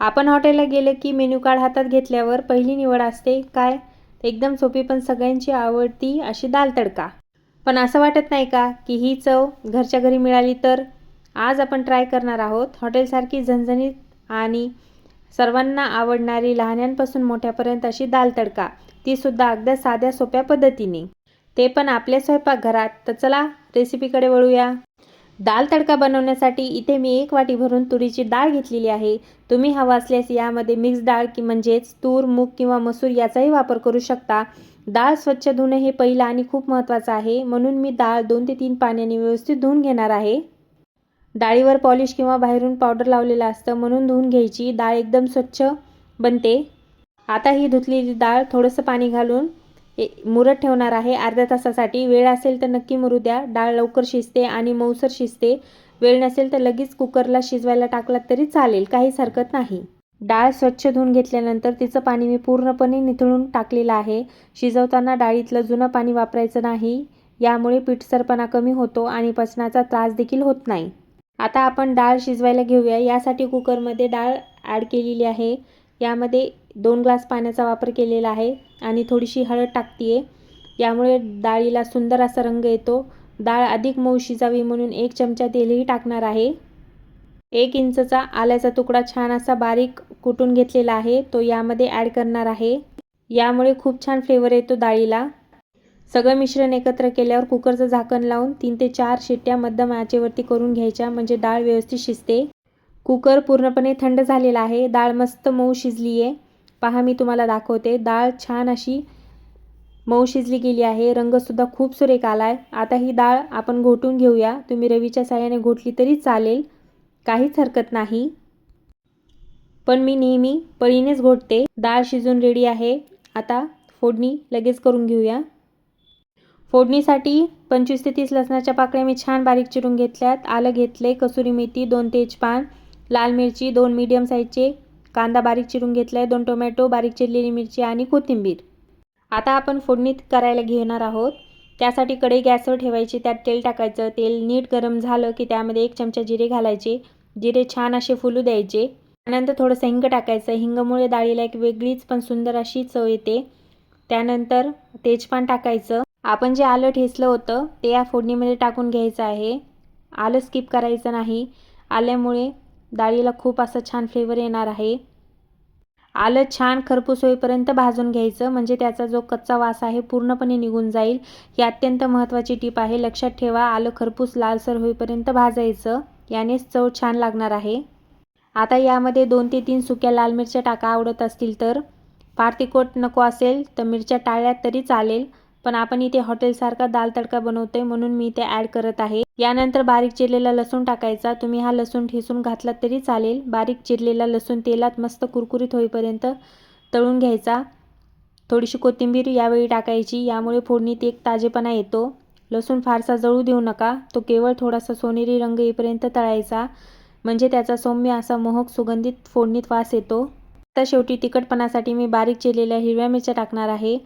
आपण हॉटेलला गेलं की मेन्यू कार्ड हातात घेतल्यावर पहिली निवड असते काय? एकदम सोपी पण सगळ्यांची आवडती अशी दाल तडका. पण असं वाटत नाही का की ही चव घरच्या घरी मिळाली तर? आज आपण ट्राय करणार आहोत हॉटेलसारखी झणझणीत आणि सर्वांना आवडणारी लहान्यांपासून मोठ्यापर्यंत अशी दाल तडका. तीसुद्धा अगदी साध्या सोप्या पद्धतीने. ते पण आपल्या स्वयंपाकघरात. तर चला रेसिपीकडे वळूया. दाल तडका बनवण्यासाठी इथे मी एक वाटी भरून तुरीची डाळ घेतलेली आहे. तुम्ही हवा असल्यास यामध्ये मिक्स डाळ की म्हणजेच तूर मूग किंवा मसूर याचाही वापर करू शकता. डाळ स्वच्छ धुणं हे पहिलं आणि खूप महत्त्वाचं आहे. म्हणून मी डाळ दोन ते तीन पाण्याने व्यवस्थित धुवून घेणार आहे. डाळीवर पॉलिश किंवा बाहेरून पावडर लावलेलं असतं म्हणून धुवून घ्यायची. डाळ एकदम स्वच्छ बनते. आता ही धुतलेली डाळ थोडंसं पाणी घालून मुरत ठेवणार आहे. अर्ध्या तासासाठी वेळ असेल तर नक्की मुरू द्या. डाळ लवकर शिजते आणि मऊसर शिजते. वेळ नसेल तर लगेच कुकरला शिजवायला टाकलात तरी चालेल. काहीच हरकत नाही. डाळ स्वच्छ धुवून घेतल्यानंतर तिचं पाणी मी पूर्णपणे निथळून टाकलेलं आहे. शिजवताना डाळीतलं जुनं पाणी वापरायचं नाही. यामुळे पिठसरपणा कमी होतो आणि पचनाचा त्रास देखील होत नाही. आता आपण डाळ शिजवायला घेऊया. यासाठी कुकरमध्ये डाळ ॲड केलेली आहे. यामध्ये दोन ग्लास पाण्याचा वापर केलेला आहे आणि थोडीशी हळद टाकते आहे यामुळे डाळीला सुंदर असा रंग येतो. डाळ अधिक मऊ शिजावी म्हणून एक चमचा तेलही टाकणार आहे. एक इंचचा आल्याचा तुकडा छान असा बारीक कुटून घेतलेला आहे. तो यामध्ये ॲड करणार आहे. यामुळे खूप छान फ्लेवर येतो डाळीला. सगळं मिश्रण एकत्र केल्यावर कुकरचं झाकण लावून तीन ते चार शिट्ट्या मध्यम आचेवरती करून घ्यायच्या. म्हणजे डाळ व्यवस्थित शिजते. कुकर पूर्णपणे थंड झालेला आहे. डाळ मस्त मऊ शिजली आहे पहा मी तुम्हाला दाखवते. डाळ छान अशी मऊ शिजली गेली आहे. रंगसुद्धा खूप सुरेख आला आहे आता ही डाळ आपण घोटून घेऊया. तुम्ही रवीच्या साह्याने घोटली तरी चालेल. काहीच हरकत नाही. पण मी नेहमी पळीनेच घोटते. डाळ शिजून रेडी आहे. आता फोडणी लगेच करून घेऊया. फोडणीसाठी पंचवीस ते तीस लसणाच्या पाकळ्या मी छान बारीक चिरून घेतल्यात. आलं घेतले कसुरी मेथी दोन तेजपान लाल मिरची दोन मीडियम साईजचे कांदा बारीक चिरून घेतला आहे दोन टोमॅटो बारीक चिरलेली मिरची आणि कोथिंबीर. आता आपण फोडणीत करायला घेणार आहोत. त्यासाठी कढई गॅसवर ठेवायची त्यात तेल टाकायचं. तेल नीट गरम झालं की त्यामध्ये एक चमचा जिरे घालायचे. जिरे छान असे फुलू द्यायचे. त्यानंतर थोडंसं हिंग टाकायचं. हिंगमुळे डाळीला एक वेगळीच पण सुंदर अशी चव येते. त्यानंतर तेजपान टाकायचं. आपण जे आलं ठेचलं होतं ते या फोडणीमध्ये टाकून घ्यायचं आहे. आलं स्किप करायचं नाही. आल्यामुळे डाळीला खूप असं छान फ्लेवर येणार आहे. आलं छान खरपूस होईपर्यंत भाजून घ्यायचं. म्हणजे त्याचा जो कच्चा वास आहे पूर्णपणे निघून जाईल. ही अत्यंत महत्त्वाची टीप आहे. लक्षात ठेवा आलं खरपूस लालसर होईपर्यंत भाजायचं. यानेच चव छान लागणार आहे. आता यामध्ये दोन ते तीन सुक्या लाल मिरच्या टाका आवडत असतील तर. फार तिखट नको असेल तर मिरच्या टाळल्यात तरी चालेल. पण आपण इथे हॉटेलसारखा दाल तडका बनवतोय म्हणून मी इथे ॲड करत आहे. यानंतर बारीक चिरलेला लसूण टाकायचा. तुम्ही हा लसूण ठेसून घातलात तरी चालेल. बारीक चिरलेला लसूण तेलात मस्त कुरकुरीत होईपर्यंत तळून घ्यायचा. थोडीशी कोथिंबीर यावेळी टाकायची. यामुळे फोडणीत एक ताजेपणा येतो. लसूण फारसा जळू देऊ नका. तो केवळ थोडासा सोनेरी रंग येईपर्यंत तळायचा. म्हणजे त्याचा सौम्य असा मोहक सुगंधित फोडणीत वास येतो. आता शेवटी तिखटपणासाठी मी बारीक चिरलेल्या हिरव्या मिरच्या टाकणार आहे.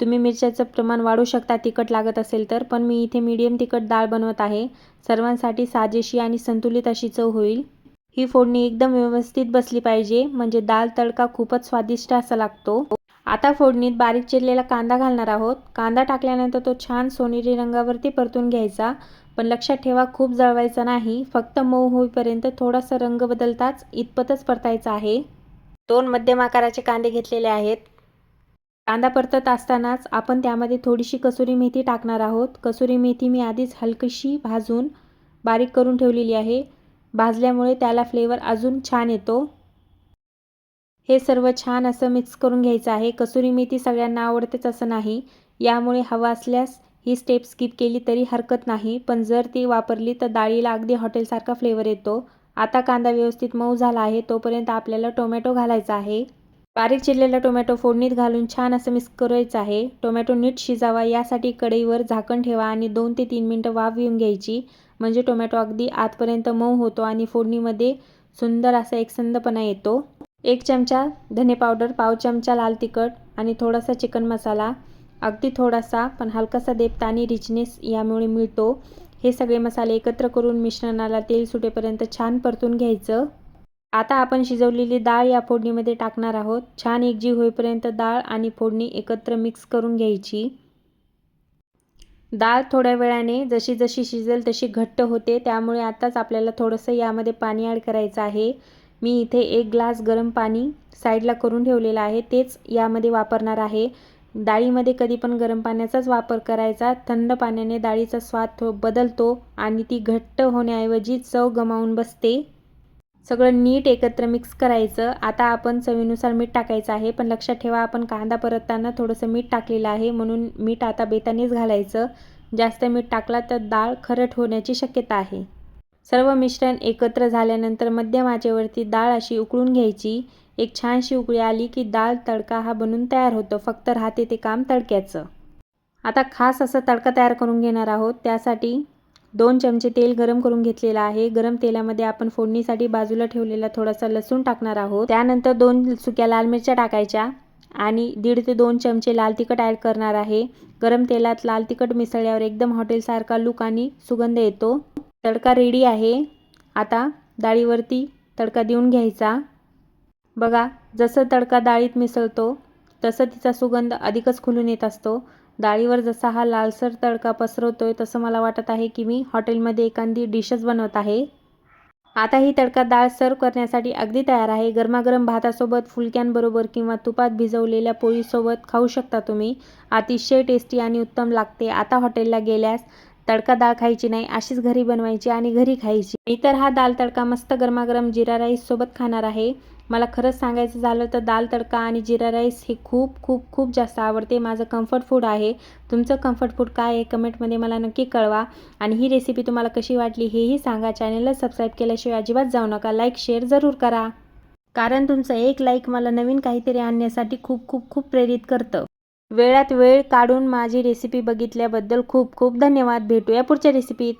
तुम्ही मिरच्याचं प्रमाण वाढवू शकता तिखट लागत असेल तर पण मी इथे मीडियम तिखट डाळ बनवत आहे. सर्वांसाठी साजेशी आणि संतुलित अशी चव होईल. ही फोडणी एकदम व्यवस्थित बसली पाहिजे म्हणजे दाल तडका खूपच स्वादिष्ट असा लागतो. आता फोडणीत बारीक चिरलेला कांदा घालणार आहोत. कांदा टाकल्यानंतर तो छान सोनेरी रंगावरती परतून घ्यायचा. पण लक्षात ठेवा खूप जळवायचा नाही. फक्त मऊ होईपर्यंत थोडासा रंग बदलताच इतपतच परतायचा आहे. दोन मध्यम आकाराचे कांदे घेतलेले आहेत. कांदा परतत असतानाच आपण त्यामध्ये थोडीशी कसुरी मेथी टाकणार आहोत. कसुरी मेथी मी आधीच हलकीशी भाजून बारीक करून ठेवलेली आहे. भाजल्यामुळे त्याला फ्लेवर अजून छान येतो. हे सर्व छान असं मिक्स करून घ्यायचं आहे. कसुरी मेथी सगळ्यांना आवडतेच असं नाही. यामुळे हवा असल्यास ही स्टेप स्किप केली तरी हरकत नाही. पण जर ती वापरली तर डाळीला अगदी हॉटेलसारखा फ्लेवर येतो. आता कांदा व्यवस्थित मऊ झाला आहे. तोपर्यंत आपल्याला टोमॅटो घालायचा आहे. बारीक चिरलेला टोमॅटो फोडणीत घालून छान असं मिक्स करायचं आहे. टोमॅटो नीट शिजावा यासाठी कढईवर झाकण ठेवा आणि दोन ते तीन मिनटं वाफ येऊन घ्यायची. म्हणजे टोमॅटो अगदी आतपर्यंत मऊ होतो आणि फोडणीमध्ये सुंदर असा एकसंदपणा येतो. एक चमचा धने पावडर पाव चमचा लाल तिखट आणि थोडासा चिकन मसाला. अगदी थोडासा पण हलकासा देपता आणि रिचनेस यामुळे मिळतो. हे सगळे मसाले एकत्र करून मिश्रणाला तेल सुटेपर्यंत छान परतून घ्यायचं. आता आपण शिजवलेली डाळ या फोडणीमध्ये टाकणार आहोत. छान एकजीव होईपर्यंत डाळ आणि फोडणी एकत्र मिक्स करून घ्यायची. डाळ थोड्या वेळाने जशी जशी शिजेल तशी घट्ट होते त्यामुळे आताच आपल्याला थोडंसं यामध्ये पाणी ॲड करायचं आहे. मी इथे एक ग्लास गरम पाणी साईडला करून ठेवलेलं आहे तेच यामध्ये वापरणार आहे. डाळीमध्ये कधी पण गरम पाण्याचाच वापर करायचा. थंड पाण्याने डाळीचा स्वाद थो बदलतो आणि ती घट्ट होण्याऐवजी चव गमावून बसते. सगळं नीट एकत्र मिक्स करायचं. आता आपण चवीनुसार मीठ टाकायचं आहे पण लक्षात ठेवा आपण कांदा परतताना थोडंसं मीठ टाकलेलं आहे. म्हणून मीठ आता बेतानेच घालायचं. जास्त मीठ टाकला तर डाळ खरट होण्याची शक्यता आहे. सर्व मिश्रण एकत्र झाल्यानंतर मध्यम आचेवरती डाळ अशी उकळून घ्यायची. एक छानशी उकळी आली की डाळ तडका हा बनून तयार होतो. फक्त राहते ते काम तडक्याचं. आता खास असं तडका तयार करून घेणार आहोत. त्यासाठी दोन चमचे तेल गरम करून घेतलेलं आहे. गरम तेलामध्ये आपण फोडणीसाठी बाजूला ठेवलेला थोडासा लसूण टाकणार आहोत. त्यानंतर दोन सुक्या लाल मिरच्या टाकायच्या आणि दीड ते दोन चमचे लाल तिखट ॲड करणार आहे. गरम तेलात लाल तिखट मिसळल्यावर एकदम हॉटेलसारखा लुक आणि सुगंध येतो. तडका रेडी आहे. आता डाळीवरती तडका देऊन घ्यायचा. बघा जसं तडका डाळीत मिसळतो तसं तिचा सुगंध अधिकच खुलून येत असतो. डाळीवर जसा हा लालसर तडका पसरवतोय तसं मला वाटत आहे की मी हॉटेलमध्ये एखादी डिशच बनवत आहे. आता ही तडका डाळ सर्व करण्यासाठी अगदी तयार आहे. गरमागरम भातासोबत फुलक्यांबरोबर किंवा तुपात भिजवलेल्या पोळीसोबत खाऊ शकता तुम्ही. अतिशय टेस्टी आणि उत्तम लागते. आता हॉटेलला गेल्यास तडका डाळ खायची नाही अशीच घरी बनवायची आणि घरी खायची. मी तर हा दाल तडका मस्त गरमागरम जिरा राईस सोबत खाणार आहे. मला खरंच सांगायचं झालं तर दाल तडका आणि जिरा राईस हे खूप खूप खूप जास्त आवडते. माझं कम्फर्ट फूड आहे. तुमचं कम्फर्ट फूड काय आहे कमेंटमध्ये मला नक्की कळवा. आणि ही रेसिपी तुम्हाला कशी वाटली हेही सांगा. चॅनलला सबस्क्राईब केल्याशिवाय अजिबात जाऊ नका. लाईक शेअर जरूर करा. कारण तुमचं एक लाईक मला नवीन काहीतरी आणण्यासाठी खूप खूप खूप प्रेरित करतं. वेळात वेळ काढून माझी रेसिपी बघितल्याबद्दल खूप खूप धन्यवाद. भेटूया पुढच्या रेसिपीत